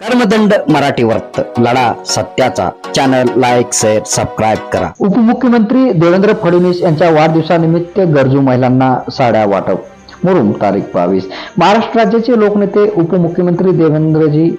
कर्मदंड मराठी वर्त लढा सत्याचा. चॅनल लाईक शेअर सबस्क्राईब करा. उपमुख्यमंत्री देवेंद्र फडणवीस यांच्या वाढदिवसानिमित्त गरजू महिलांना साड्या वाटप. मुरुम तारीख बावीस. महाराष्ट्र राज्याचे लोकनेते उपमुख्यमंत्री देवेंद्रजी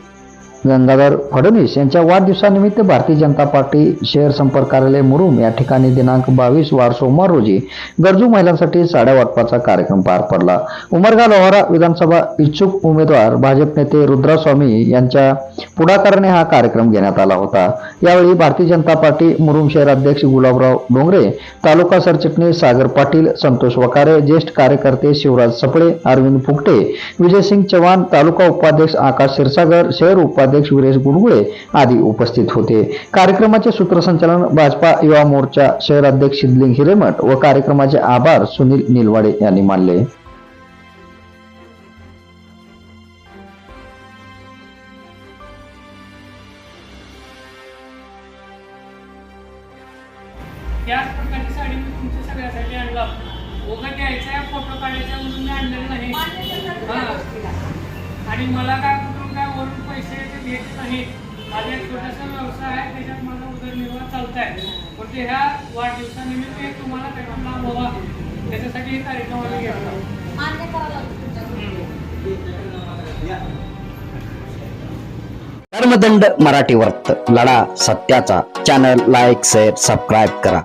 गंगाधर फडणवीस यांच्या वाढदिवसानिमित्त भारतीय जनता पार्टी शहर संपर्क कार्यालय मुरुम या ठिकाणी दिनांक बावीस वार सोमवार रोजी गरजू महिलांसाठी साड्या वाटपाचा कार्यक्रम पार पडला. उमरगा लोहारा विधानसभा इच्छुक उमेदवार भाजप नेते रुद्रास्वामी यांच्या पुढाकाराने हा कार्यक्रम घेण्यात आला होता. यावेळी भारतीय जनता पार्टी मुरुम शहर अध्यक्ष गुलाबराव डोंगरे तालुका सरचिटणीस सागर पाटील संतोष वकारे ज्येष्ठ कार्यकर्ते शिवराज सपळे अरविंद फुकटे विजयसिंग चव्हाण तालुका उपाध्यक्ष आकाश क्षीरसागर शहर उपाध्यक्ष वीरेश गुडगुळे आदी उपस्थित होते. कार्यक्रमाचे सूत्रसंचालन भाजपा युवा मोर्चा शहर अध्यक्ष सिद्धलिंग हिरेमठ व कार्यक्रमाचे आभार सुनील निलवाडे यांनी मानले. त्याच प्रकारची साडी मी तुमच्या सगळ्यासाठी आणला. उगा द्यायचा आहे फोटो काढायचा म्हणून मी आणलेलं नाही. आणि मला काय नाही माझा एक छोटासा व्यवसाय आहे त्याच्यात माझा उदरनिर्वाह चालत आहे. पण ते ह्या वाढदिवसानिमित्त हे तुम्हाला व्हावा त्याच्यासाठी हे कार्यक्रम आम्ही घेतला. मान्य करावं लागतं तुमच्या कर्मदंड मराठी वर्त लढा सत्याचा. चॅनल लाईक शेअर सबस्क्राईब करा.